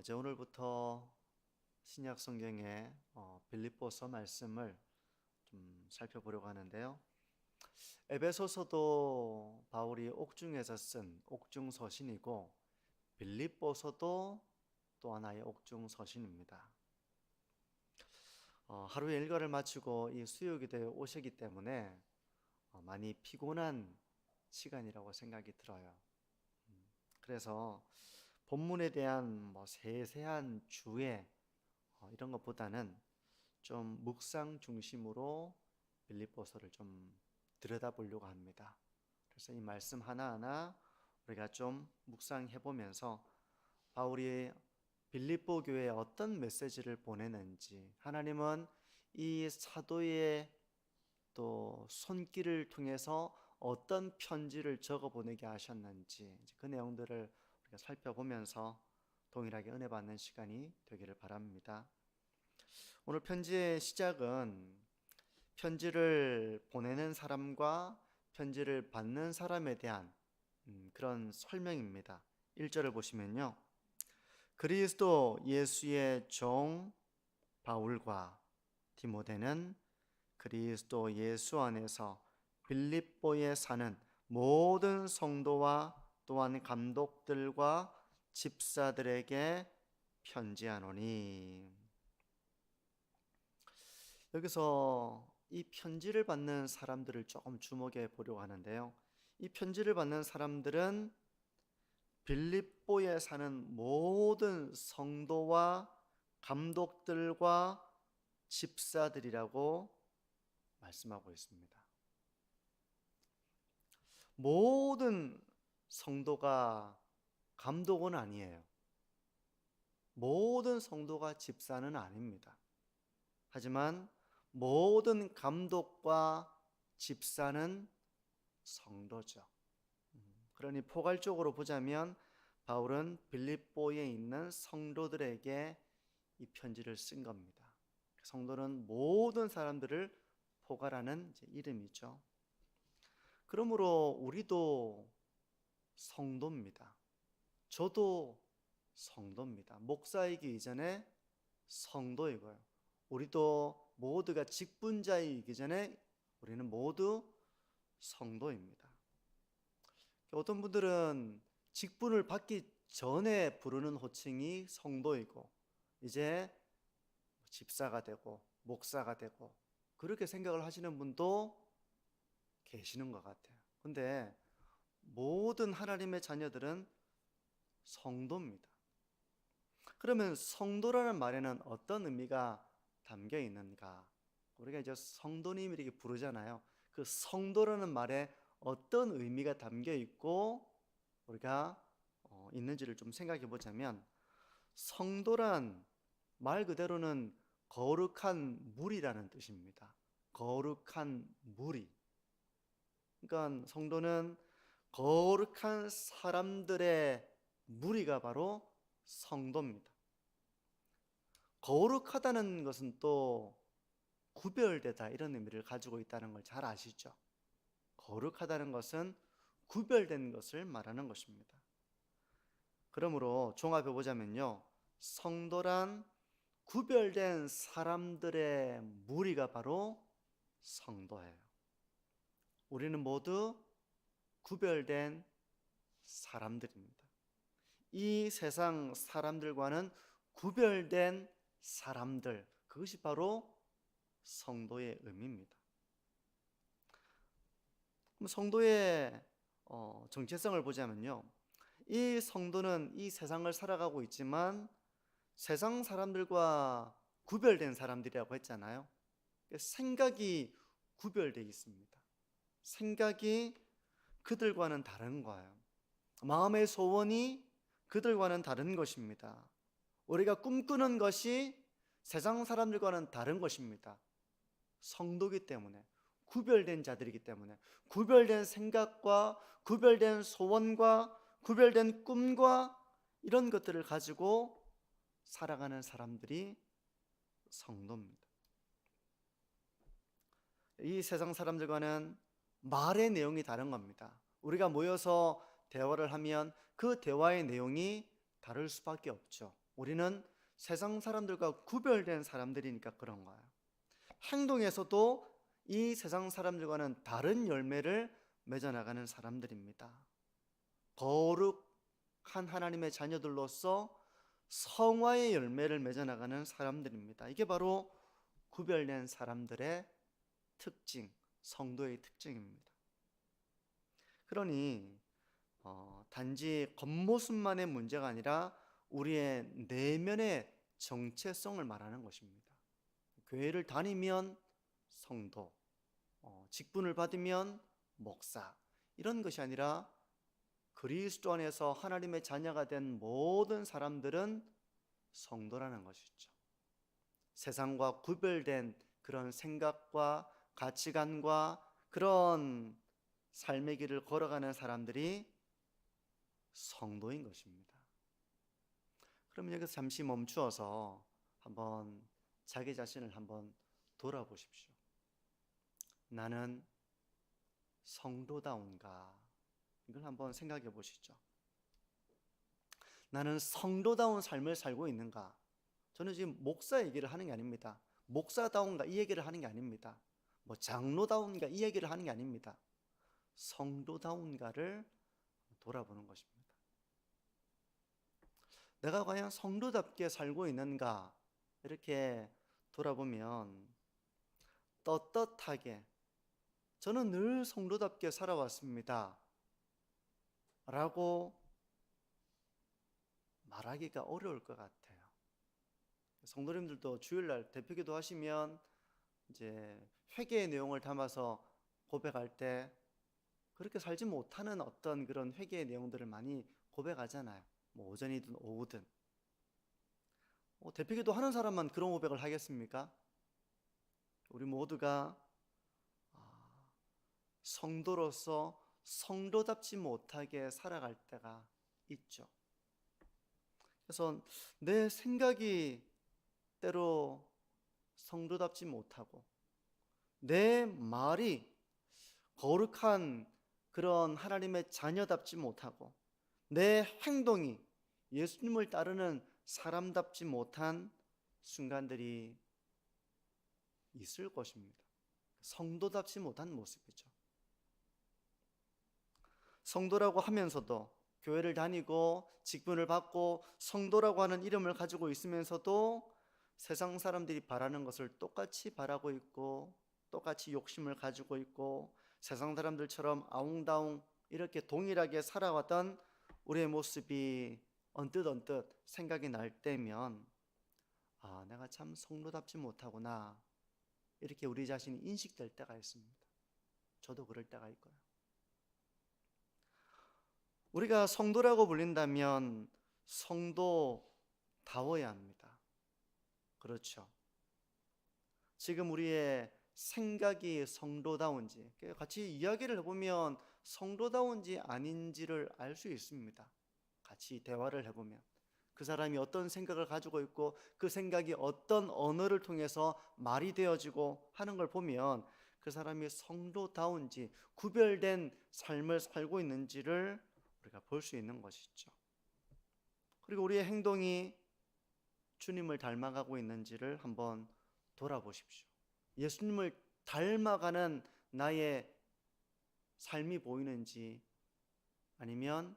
이제 오늘부터 신약 성경의 어, 빌립보서 말씀을 좀 살펴보려고 하는데요. 에베소서도 바울이 옥중에서 쓴 옥중 서신이고 빌립보서도 또 하나의 옥중 서신입니다. 어, 하루의 일과를 마치고 이 수요기도에 오시기 때문에 어, 많이 피곤한 시간이라고 생각이 들어요. 음, 그래서 본문에 대한 뭐 세세한 주의 어, 이런 것보다는 좀 묵상 중심으로 빌립보서를 좀 들여다보려고 합니다. 그래서 이 말씀 하나하나 우리가 좀 묵상해 보면서 바울이 빌립보 교회에 어떤 메시지를 보내는지 하나님은 이 사도의 또 손길을 통해서 어떤 편지를 적어 보내게 하셨는지 그 내용들을 우리가 살펴보면서 동일하게 은혜 받는 시간이 되기를 바랍니다. 오늘 편지의 시작은 편지를 보내는 사람과 편지를 받는 사람에 대한 음, 그런 설명입니다. 1절을 보시면요. 그리스도 예수의 종 바울과 디모데는 그리스도 예수 안에서 빌립보에 사는 모든 성도와 또한 감독들과 집사들에게 편지하노니 여기서 이 편지를 받는 사람들을 조금 주목해 보려고 하는데요. 이 편지를 받는 사람들은 빌립보에 사는 모든 성도와 감독들과 집사들이라고 말씀하고 있습니다. 모든 성도가 감독은 아니에요. 모든 성도가 집사는 아닙니다. 하지만 모든 감독과 집사는 성도죠. 음, 그러니 포괄적으로 보자면 바울은 빌립보에 있는 성도들에게 이 편지를 쓴 겁니다. 성도는 모든 사람들을 포괄하는 이름이죠. 그러므로 우리도 성도입니다. 저도 성도입니다. 목사이기 이전에 성도이고요. 우리도 모두가 직분자이기 전에 우리는 모두 성도입니다. 어떤 분들은 직분을 받기 전에 부르는 호칭이 성도이고 이제 집사가 되고 목사가 되고 그렇게 생각을 하시는 분도 계시는 것 같아요. 근데 모든 하나님의 자녀들은 성도입니다. 그러면 성도라는 말에는 어떤 의미가 담겨 있는가? 우리가 이제 성도님 이렇게 부르잖아요. 그 성도라는 말에 어떤 의미가 담겨 있고 우리가 어, 있는지를 좀 생각해 보자면 성도란 말 그대로는 거룩한 물이라는 뜻입니다. 거룩한 물이. 그러니까 성도는 거룩한 사람들의 무리가 바로 성도입니다. 거룩하다는 것은 또 구별되다 이런 의미를 가지고 있다는 걸 잘 아시죠? 거룩하다는 것은 구별된 것을 말하는 것입니다. 그러므로 종합해 보자면요. 성도란 구별된 사람들의 무리가 바로 성도예요. 우리는 모두 구별된 사람들입니다. 이 세상 사람들과는 구별된 사람들, 그것이 바로 성도의 의미입니다. 성도의 어, 정체성을 보자면요. 이 성도는 이 세상을 살아가고 있지만 세상 사람들과 구별된 사람들이라고 했잖아요. 생각이 구별되어 있습니다. 생각이 그들과는 다른 거예요. 마음의 소원이 그들과는 다른 것입니다. 우리가 꿈꾸는 것이 세상 사람들과는 다른 것입니다. 성도기 때문에 구별된 자들이기 때문에 구별된 생각과 구별된 소원과 구별된 꿈과 이런 것들을 가지고 살아가는 사람들이 성도입니다. 이 세상 사람들과는 말의 내용이 다른 겁니다. 우리가 모여서 대화를 하면 그 대화의 내용이 다를 수밖에 없죠. 우리는 세상 사람들과 구별된 사람들이니까 그런 거예요. 행동에서도 이 세상 사람들과는 다른 열매를 맺어나가는 사람들입니다. 거룩한 하나님의 자녀들로서 성화의 열매를 맺어나가는 사람들입니다. 이게 바로 구별된 사람들의 특징, 성도의 특징입니다. 그러니 어, 단지 겉모습만의 문제가 아니라 우리의 내면의 정체성을 말하는 것입니다. 교회를 다니면 성도, 어, 직분을 받으면 목사 이런 것이 아니라 그리스도 안에서 하나님의 자녀가 된 모든 사람들은 성도라는 것이죠. 세상과 구별된 그런 생각과 가치관과 그런 삶의 길을 걸어가는 사람들이 성도인 것입니다. 그러면 여기서 잠시 멈추어서 한번 자기 자신을 한번 돌아보십시오. 나는 성도다운가? 이걸 한번 생각해 보시죠. 나는 성도다운 삶을 살고 있는가? 저는 지금 목사 얘기를 하는 게 아닙니다. 목사다운가 이 얘기를 하는 게 아닙니다. 뭐 장로다운가 이 얘기를 하는 게 아닙니다. 성도다운가를 돌아보는 것입니다. 내가 과연 성도답게 살고 있는가? 이렇게 돌아보면 떳떳하게 저는 늘 성도답게 살아왔습니다. 라고 말하기가 어려울 것 같아요. 성도님들도 주일날 대표기도 하시면 이제 회개의 내용을 담아서 고백할 때 그렇게 살지 못하는 어떤 그런 회개의 내용들을 많이 고백하잖아요. 뭐 오전이든 오후든. 어, 대표기도 하는 사람만 그런 고백을 하겠습니까? 우리 모두가 아, 성도로서 성도답지 못하게 살아갈 때가 있죠. 그래서 내 생각이 때로 성도답지 못하고 내 말이 거룩한 그런 하나님의 자녀답지 못하고 내 행동이 예수님을 따르는 사람답지 못한 순간들이 있을 것입니다. 성도답지 못한 모습이죠. 성도라고 하면서도 교회를 다니고 직분을 받고 성도라고 하는 이름을 가지고 있으면서도 세상 사람들이 바라는 것을 똑같이 바라고 있고 똑같이 욕심을 가지고 있고 세상 사람들처럼 아웅다웅 이렇게 동일하게 살아왔던 우리의 모습이 언뜻 언뜻 생각이 날 때면 아, 내가 참 성도답지 못하구나. 이렇게 우리 자신이 인식될 때가 있습니다. 저도 그럴 때가 있고요. 우리가 성도라고 불린다면 성도다워야 합니다. 그렇죠. 지금 우리의 생각이 성도다운지 같이 이야기를 해보면 성도다운지 아닌지를 알 수 있습니다. 같이 대화를 해보면 그 사람이 어떤 생각을 가지고 있고 그 생각이 어떤 언어를 통해서 말이 되어지고 하는 걸 보면 그 사람이 성도다운지 구별된 삶을 살고 있는지를 우리가 볼 수 있는 것이죠. 그리고 우리의 행동이 주님을 닮아가고 있는지를 한번 돌아보십시오. 예수님을 닮아가는 나의 삶이 보이는지 아니면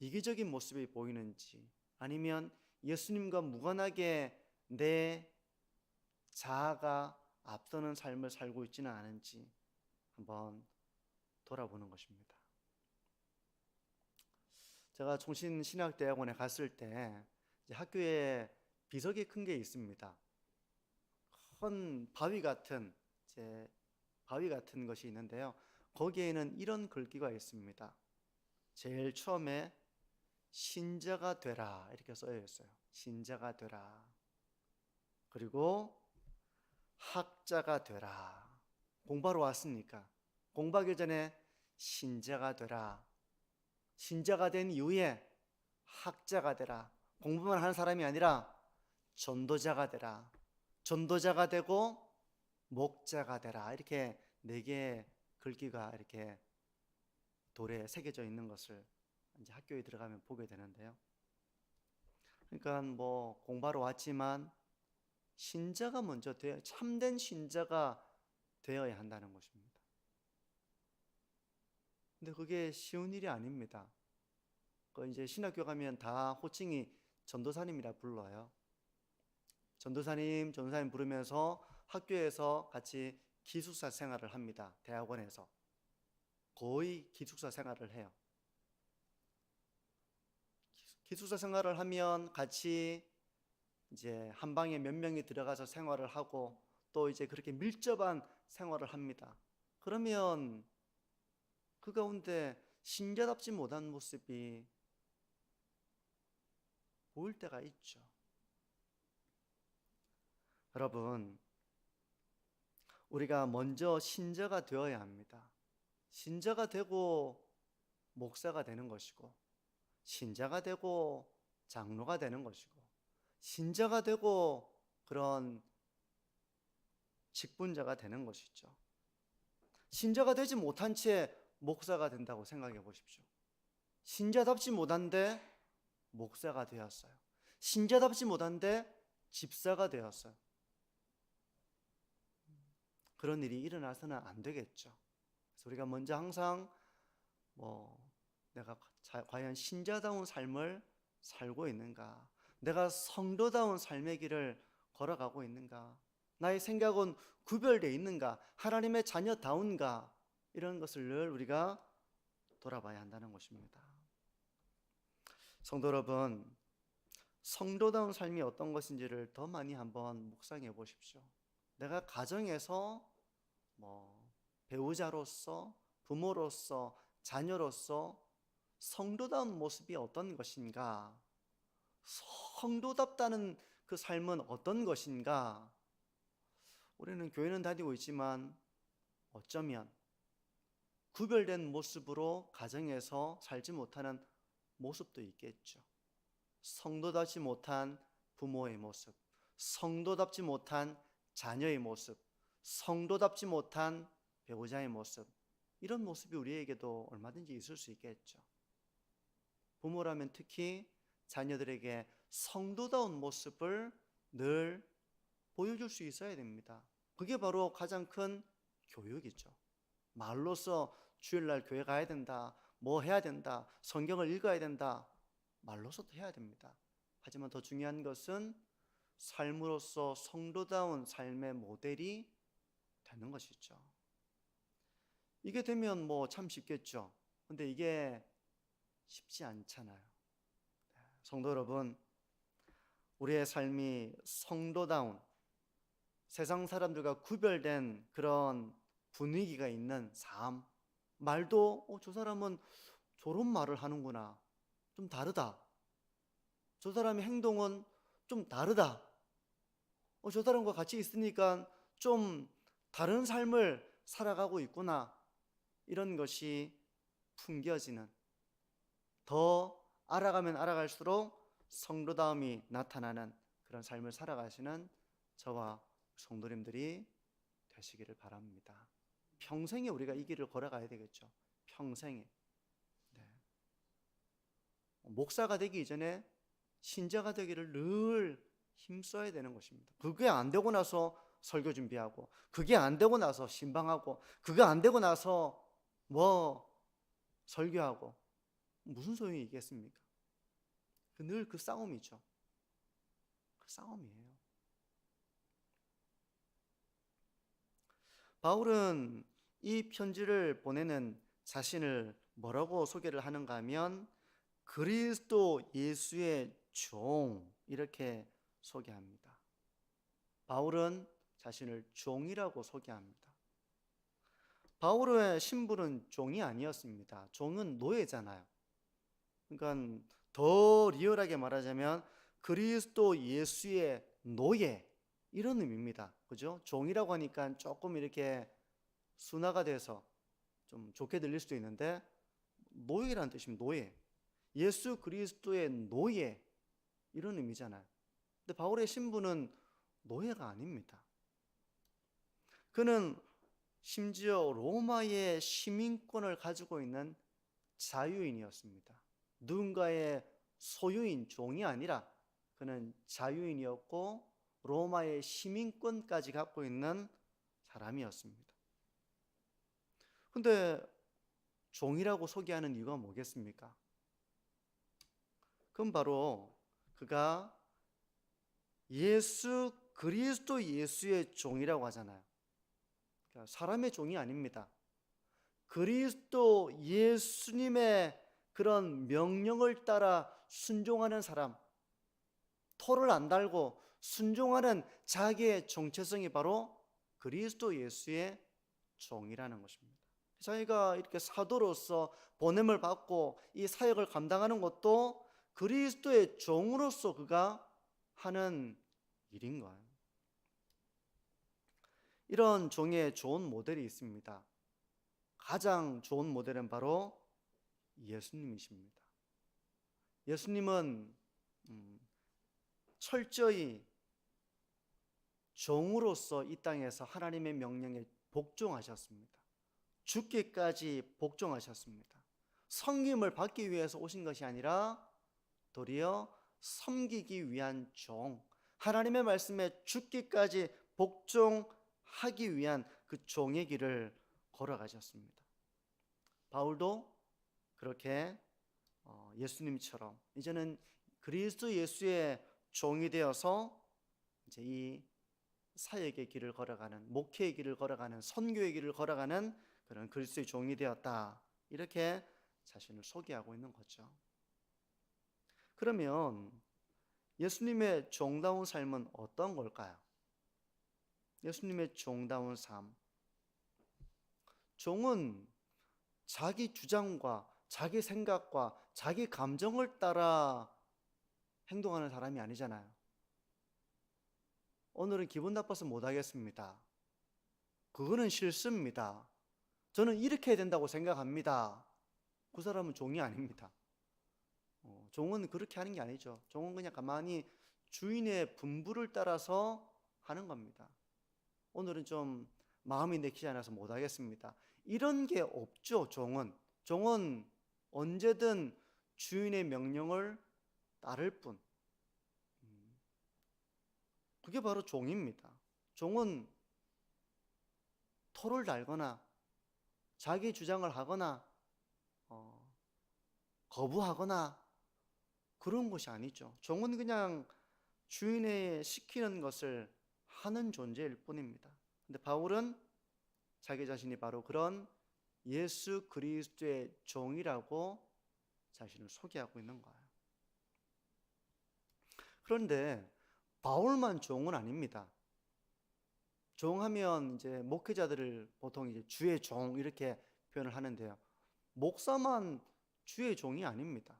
이기적인 모습이 보이는지 아니면 예수님과 무관하게 내 자아가 앞서는 삶을 살고 있지는 않은지 한번 돌아보는 것입니다. 제가 종신신학대학원에 갔을 때 학교에 비석이 큰 게 있습니다. 큰 바위 같은 이제 바위 같은 것이 있는데요. 거기에는 이런 글귀가 있습니다. 제일 처음에 신자가 되라 이렇게 써여 있어요. 신자가 되라. 그리고 학자가 되라. 공부하러 왔으니까 공부하기 전에 신자가 되라. 신자가 된 이후에 학자가 되라. 공부만 하는 사람이 아니라 전도자가 되라. 전도자가 되고 목자가 되라. 이렇게 네 개의 글귀가 이렇게 돌에 새겨져 있는 것을 이제 학교에 들어가면 보게 되는데요. 그러니까 뭐 공부하러 왔지만 신자가 먼저 되어 참된 신자가 되어야 한다는 것입니다. 근데 그게 쉬운 일이 아닙니다. 그 이제 신학교 가면 다 호칭이 전도사님이라 불러요. 전도사님, 전도사님 부르면서 학교에서 같이 기숙사 생활을 합니다. 대학원에서 거의 기숙사 생활을 해요. 기숙사 생활을 하면 같이 이제 한 방에 몇 명이 들어가서 생활을 하고 또 이제 그렇게 밀접한 생활을 합니다. 그러면 그 가운데 신자답지 못한 모습이 보일 때가 있죠. 여러분, 우리가 먼저 신자가 되어야 합니다. 신자가 되고 목사가 되는 것이고, 신자가 되고 장로가 되는 것이고, 신자가 되고 그런 직분자가 되는 것이죠. 신자가 되지 못한 채 목사가 된다고 생각해 보십시오. 신자답지 못한데 목사가 되었어요. 신자답지 못한데 집사가 되었어요. 그런 일이 일어나서는 안 되겠죠. 그래서 우리가 먼저 항상 뭐 내가 자- 과연 신자다운 삶을 살고 있는가? 내가 성도다운 삶의 길을 걸어가고 있는가? 나의 생각은 구별되어 있는가? 하나님의 자녀다운가? 이런 것을 늘 우리가 돌아봐야 한다는 것입니다. 성도 여러분, 성도다운 삶이 어떤 것인지를 더 많이 한번 묵상해 보십시오. 내가 가정에서 뭐 배우자로서 부모로서 자녀로서 성도다운 모습이 어떤 것인가? 성도답다는 그 삶은 어떤 것인가? 우리는 교회는 다니고 있지만 어쩌면 구별된 모습으로 가정에서 살지 못하는 모습도 있겠죠. 성도답지 못한 부모의 모습, 성도답지 못한 자녀의 모습, 성도답지 못한 배우자의 모습, 이런 모습이 우리에게도 얼마든지 있을 수 있겠죠. 부모라면 특히 자녀들에게 성도다운 모습을 늘 보여줄 수 있어야 됩니다. 그게 바로 가장 큰 교육이죠. 말로써 주일날 교회 가야 된다, 뭐 해야 된다, 성경을 읽어야 된다, 말로서도 해야 됩니다. 하지만 더 중요한 것은 삶으로서 성도다운 삶의 모델이 되는 것이죠. 이게 되면 뭐 참 쉽겠죠. 근데 이게 쉽지 않잖아요. 성도 여러분, 우리의 삶이 성도다운 세상 사람들과 구별된 그런 분위기가 있는 삶, 말도 어, 저 사람은 저런 말을 하는구나. 좀 다르다. 저 사람의 행동은 좀 다르다. 어, 저 사람과 같이 있으니까 좀 다른 삶을 살아가고 있구나. 이런 것이 풍겨지는 더 알아가면 알아갈수록 성도다움이 나타나는 그런 삶을 살아가시는 저와 성도님들이 되시기를 바랍니다. 평생에 우리가 이 길을 걸어가야 되겠죠. 평생에. 네. 목사가 되기 이전에 신자가 되기를 늘 힘써야 되는 것입니다. 그게 안 되고 나서 설교 준비하고, 그게 안 되고 나서 신방하고, 그게 안 되고 나서 뭐 설교하고 무슨 소용이 있겠습니까? 늘 그 싸움이죠. 그 싸움이에요. 바울은 이 편지를 보내는 자신을 뭐라고 소개를 하는가 하면 그리스도 예수의 종 이렇게 소개합니다. 바울은 자신을 종이라고 소개합니다. 바울의 신분은 종이 아니었습니다. 종은 노예잖아요. 그러니까 더 리얼하게 말하자면 그리스도 예수의 노예 이런 의미입니다. 그죠? 종이라고 하니까 조금 이렇게 순화가 돼서 좀 좋게 들릴 수도 있는데 노예라는 뜻입니다. 노예. 예수 그리스도의 노예 이런 의미잖아요. 근데 바울의 신분은 노예가 아닙니다. 그는 심지어 로마의 시민권을 가지고 있는 자유인이었습니다. 누군가의 소유인 종이 아니라 그는 자유인이었고 로마의 시민권까지 갖고 있는 사람이었습니다. 근데 종이라고 소개하는 이유가 뭐겠습니까? 그건 바로 그가 예수 그리스도 예수의 종이라고 하잖아요. 그러니까 사람의 종이 아닙니다. 그리스도 예수님의 그런 명령을 따라 순종하는 사람, 토를 안 달고 순종하는 자기의 정체성이 바로 그리스도 예수의 종이라는 것입니다. 자기가 이렇게 사도로서 보냄을 받고 이 사역을 감당하는 것도 그리스도의 종으로서 그가 하는 일인 거예요. 이런 종의 좋은 모델이 있습니다. 가장 좋은 모델은 바로 예수님이십니다. 예수님은 음, 철저히 종으로서 이 땅에서 하나님의 명령에 복종하셨습니다. 죽기까지 복종하셨습니다. 섬김을 받기 위해서 오신 것이 아니라 도리어 섬기기 위한 종, 하나님의 말씀에 죽기까지 복종 하기 위한 그 종의 길을 걸어가셨습니다. 바울도 그렇게 어, 예수님처럼 이제는 그리스도 예수의 종이 되어서 이제 이 사역의 길을 걸어가는 목회의 길을 걸어가는 선교의 길을 걸어가는 그런 그리스도의 종이 되었다. 이렇게 자신을 소개하고 있는 거죠. 그러면 예수님의 종다운 삶은 어떤 걸까요? 예수님의 종다운 삶. 종은 자기 주장과 자기 생각과 자기 감정을 따라 행동하는 사람이 아니잖아요. 오늘은 기분 나빠서 못 하겠습니다. 그거는 실수입니다. 저는 이렇게 해야 된다고 생각합니다. 그 사람은 종이 아닙니다. 어, 종은 그렇게 하는 게 아니죠. 종은 그냥 가만히 주인의 분부를 따라서 하는 겁니다. 오늘은 좀 마음이 내키지 않아서 못 하겠습니다. 이런 게 없죠, 종은. 종은 언제든 주인의 명령을 따를 뿐. 음. 그게 바로 종입니다. 종은 토를 달거나 자기 주장을 하거나 어, 거부하거나 그런 것이 아니죠. 종은 그냥 주인의 시키는 것을 하는 존재일 뿐입니다. 근데 바울은 자기 자신이 바로 그런 예수 그리스도의 종이라고 자신을 소개하고 있는 거예요. 그런데 바울만 종은 아닙니다. 종하면 이제 목회자들을 보통 이제 주의 종 이렇게 표현을 하는데요. 목사만 주의 종이 아닙니다.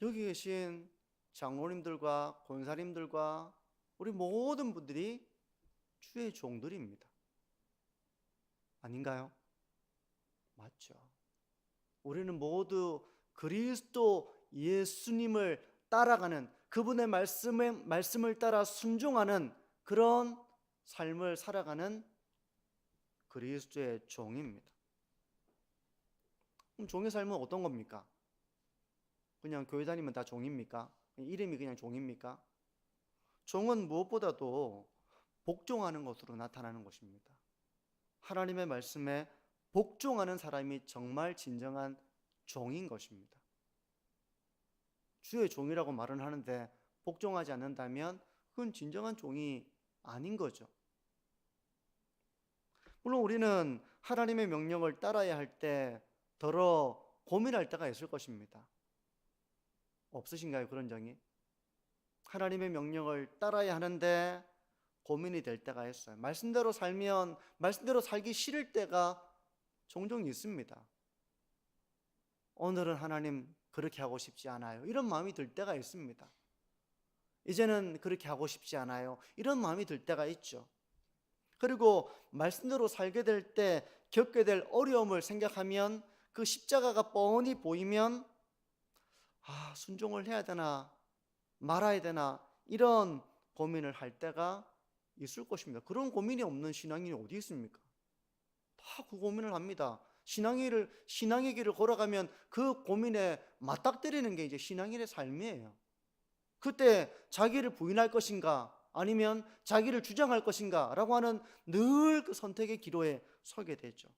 여기 계신 장로님들과 권사님들과 우리 모든 분들이 주의 종들입니다. 아닌가요? 맞죠. 우리는 모두 그리스도 예수님을 따라가는 그분의 말씀에, 말씀을 따라 순종하는 그런 삶을 살아가는 그리스도의 종입니다. 그럼 종의 삶은 어떤 겁니까? 그냥 교회 다니면 다 종입니까? 이름이 그냥 종입니까? 종은 무엇보다도 복종하는 것으로 나타나는 것입니다. 하나님의 말씀에 복종하는 사람이 정말 진정한 종인 것입니다. 주의 종이라고 말은 하는데 복종하지 않는다면 그건 진정한 종이 아닌 거죠. 물론 우리는 하나님의 명령을 따라야 할 때 더러 고민할 때가 있을 것입니다. 없으신가요? 그런 적이? 하나님의 명령을 따라야 하는데 고민이 될 때가 있어요. 말씀대로 살면 말씀대로 살기 싫을 때가 종종 있습니다. 오늘은 하나님 그렇게 하고 싶지 않아요. 이런 마음이 들 때가 있습니다. 이제는 그렇게 하고 싶지 않아요. 이런 마음이 들 때가 있죠. 그리고 말씀대로 살게 될 때 겪게 될 어려움을 생각하면 그 십자가가 뻔히 보이면 아, 순종을 해야 되나 말아야 되나 이런 고민을 할 때가 있을 것입니다. 그런 고민이 없는 신앙인이 어디 있습니까? 다 그 고민을 합니다. 신앙의 길을 신앙의 길을 걸어가면 그 고민에 맞닥뜨리는 게 이제 신앙인의 삶이에요. 그때 자기를 부인할 것인가 아니면 자기를 주장할 것인가라고 하는 늘 그 선택의 기로에 서게 되죠.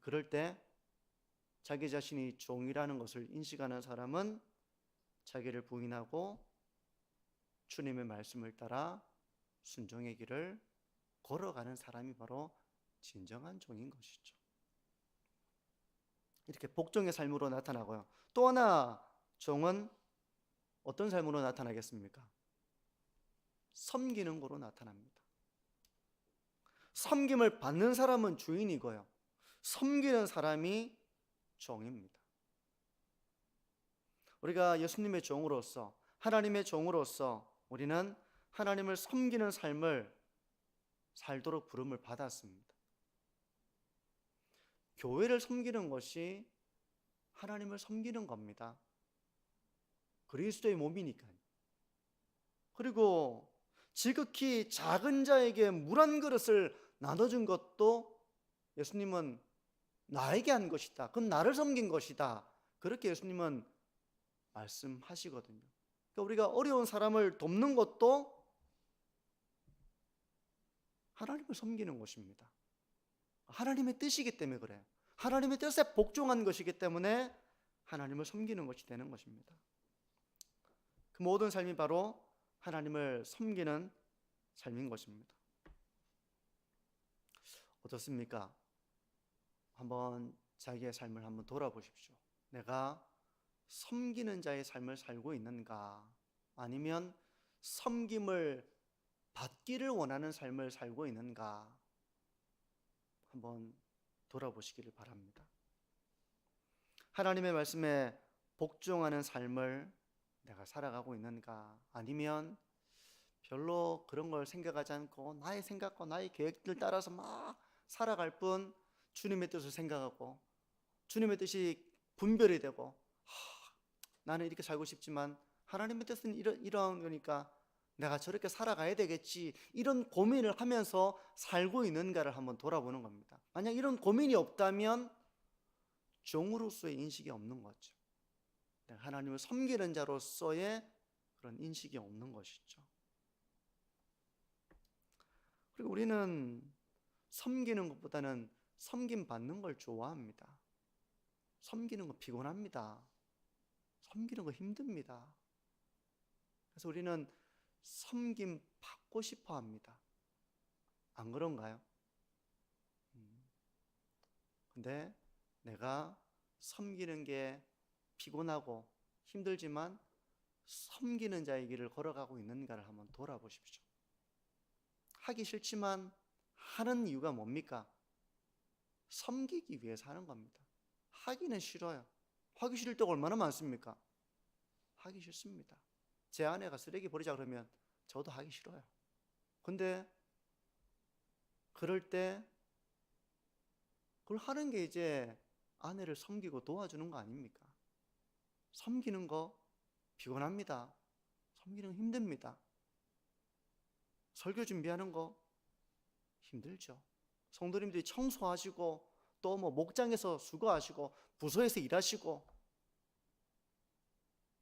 그럴 때 자기 자신이 종이라는 것을 인식하는 사람은 자기를 부인하고 주님의 말씀을 따라 순종의 길을 걸어가는 사람이 바로 진정한 종인 것이죠. 이렇게 복종의 삶으로 나타나고요. 또 하나 종은 어떤 삶으로 나타나겠습니까? 섬기는 거로 나타납니다. 섬김을 받는 사람은 주인이고요. 섬기는 사람이 종입니다. 우리가 예수님의 종으로서 하나님의 종으로서 우리는 하나님을 섬기는 삶을 살도록 부름을 받았습니다. 교회를 섬기는 것이 하나님을 섬기는 겁니다. 그리스도의 몸이니까요. 그리고 지극히 작은 자에게 물 한 그릇을 나눠준 것도 예수님은 나에게 한 것이다. 그건 나를 섬긴 것이다. 그렇게 예수님은 말씀하시거든요. 그러니까 우리가 어려운 사람을 돕는 것도 하나님을 섬기는 것입니다. 하나님의 뜻이기 때문에 그래요. 하나님의 뜻에 복종한 것이기 때문에 하나님을 섬기는 것이 되는 것입니다. 그 모든 삶이 바로 하나님을 섬기는 삶인 것입니다. 어떻습니까? 한번 자기의 삶을 한번 돌아보십시오. 내가 섬기는 자의 삶을 살고 있는가? 아니면 섬김을 받기를 원하는 삶을 살고 있는가? 한번 돌아보시기를 바랍니다. 하나님의 말씀에 복종하는 삶을 내가 살아가고 있는가? 아니면 별로 그런 걸 생각하지 않고 나의 생각과 나의 계획들 따라서 막 살아갈 뿐 주님의 뜻을 생각하고 주님의 뜻이 분별이 되고 하, 나는 이렇게 살고 싶지만 하나님의 뜻은 이러, 이런 거니까 내가 저렇게 살아가야 되겠지 이런 고민을 하면서 살고 있는가를 한번 돌아보는 겁니다. 만약 이런 고민이 없다면 종으로서의 인식이 없는 거죠. 하나님을 섬기는 자로서의 그런 인식이 없는 것이죠. 그리고 우리는 섬기는 것보다는 섬김 받는 걸 좋아합니다. 섬기는 거 피곤합니다. 섬기는 거 힘듭니다. 그래서 우리는 섬김 받고 싶어 합니다. 안 그런가요? 음. 근데 내가 섬기는 게 피곤하고 힘들지만 섬기는 자의 길을 걸어가고 있는가를 한번 돌아보십시오. 하기 싫지만 하는 이유가 뭡니까? 섬기기 위해서 하는 겁니다. 하기는 싫어요. 하기 싫을 때가 얼마나 많습니까? 하기 싫습니다. 제 아내가 쓰레기 버리자 그러면 저도 하기 싫어요. 근데 그럴 때 그걸 하는 게 이제 아내를 섬기고 도와주는 거 아닙니까? 섬기는 거 피곤합니다. 섬기는 거 힘듭니다. 설교 준비하는 거 힘들죠. 성도님들이 청소하시고 또 뭐 목장에서 수고하시고 부서에서 일하시고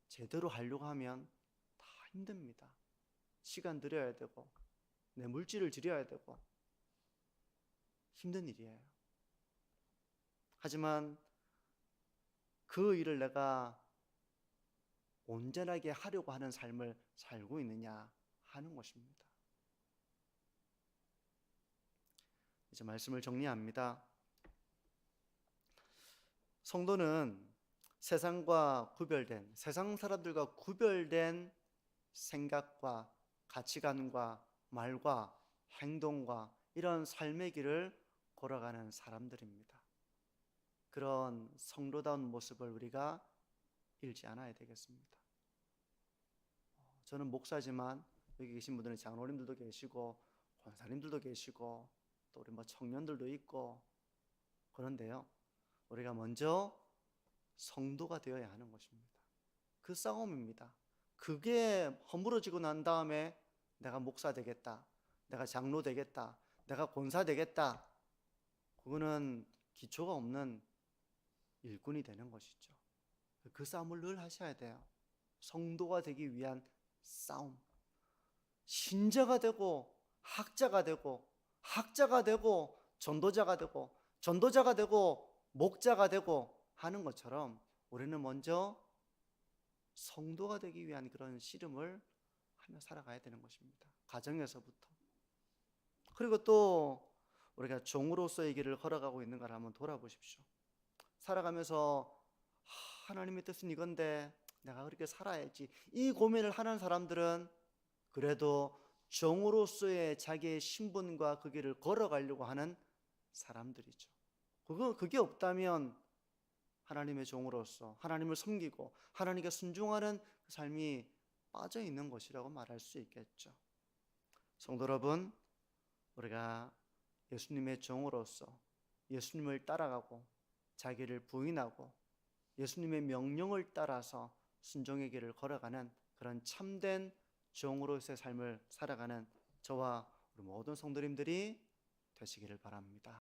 제대로 하려고 하면 다 힘듭니다. 시간 들여야 되고 내 물질을 들여야 되고 힘든 일이에요. 하지만 그 일을 내가 온전하게 하려고 하는 삶을 살고 있느냐 하는 것입니다. 이제 말씀을 정리합니다. 성도는 세상과 구별된 세상 사람들과 구별된 생각과 가치관과 말과 행동과 이런 삶의 길을 걸어가는 사람들입니다. 그런 성도다운 모습을 우리가 잃지 않아야 되겠습니다. 저는 목사지만 여기 계신 분들은 장로님들도 계시고 권사님들도 계시고 또 우리 뭐 청년들도 있고 그런데요. 우리가 먼저 성도가 되어야 하는 것입니다. 그 싸움입니다. 그게 허물어지고 난 다음에 내가 목사 되겠다. 내가 장로 되겠다. 내가 권사 되겠다. 그거는 기초가 없는 일꾼이 되는 것이죠. 그 싸움을 늘 하셔야 돼요. 성도가 되기 위한 싸움. 신자가 되고 학자가 되고 학자가 되고 전도자가 되고 전도자가 되고 목자가 되고 하는 것처럼 우리는 먼저 성도가 되기 위한 그런 씨름을 하며 살아가야 되는 것입니다. 가정에서부터. 그리고 또 우리가 종으로서의 길을 걸어가고 있는가를 한번 돌아보십시오. 살아가면서 하, 하나님의 뜻은 이건데 내가 그렇게 살아야지. 이 고민을 하는 사람들은 그래도 종으로서의 자기의 신분과 그 길을 걸어가려고 하는 사람들이죠. 그거 그게 없다면 하나님의 종으로서 하나님을 섬기고 하나님께 순종하는 그 삶이 빠져 있는 것이라고 말할 수 있겠죠. 성도 여러분, 우리가 예수님의 종으로서 예수님을 따라가고 자기를 부인하고 예수님의 명령을 따라서 순종의 길을 걸어가는 그런 참된 종으로서의 삶을 살아가는 저와 우리 모든 성도님들이 되시기를 바랍니다.